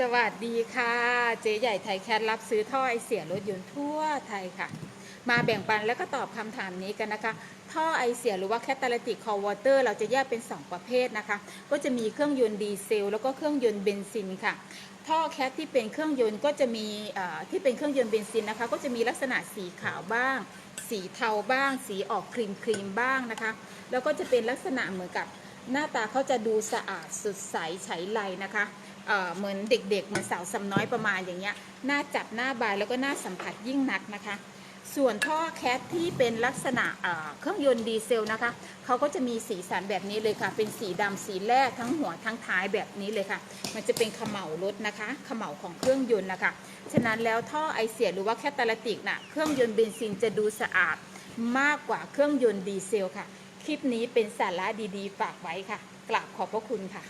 สวัสดีค่ะ เจ๊ใหญ่ไทยแคทรับซื้อท่อไอเสียรถยนต์ทั่วไทยค่ะ มาแบ่งปันแล้วก็ตอบคำถามนี้กันนะคะ ท่อไอเสียหรือว่าแคตตาลิติกคอวอเตอร์เราจะแยกเป็น 2 ประเภทนะคะ ก็จะมีเครื่องยนต์ดีเซล แล้วก็เครื่องยนต์เบนซินค่ะ ท่อแคทที่เป็นเครื่องยนต์ก็จะมีที่เป็นเครื่องยนต์เบนซินนะคะ ก็จะมีลักษณะสีขาวบ้าง สีเทาบ้าง สีออกครีมครีมบ้างนะคะ แล้วก็จะเป็นลักษณะเหมือนกับหน้าตาเขาจะดูสะอาดสดใสใช้ไรนะคะ เหมือนเด็กๆเหมือนสาวสำน้อยประมาณอย่างเงี้ยหน้าจับหน้าบายแล้วก็หน้าสัมผัสยิ่งนักนะคะ ส่วนท่อแคทที่เป็นลักษณะเครื่องยนต์ดีเซลนะคะเขาก็จะมีสีสันแบบนี้เลยค่ะ เป็นสีดำสีแรกทั้งหัวทั้งท้ายแบบนี้เลยค่ะ มันจะเป็นเขม่ารถนะคะเขม่าของเครื่องยนต์นะคะฉะนั้นแล้วท่อไอเสียหรือว่าแคตตาลิติกน่ะเครื่องยนต์เบนซินจะดูสะอาดมากกว่าเครื่องยนต์ดีเซลค่ะ คลิปนี้เป็นสาระดีๆ ฝากไว้ค่ะ กราบขอบพระคุณค่ะ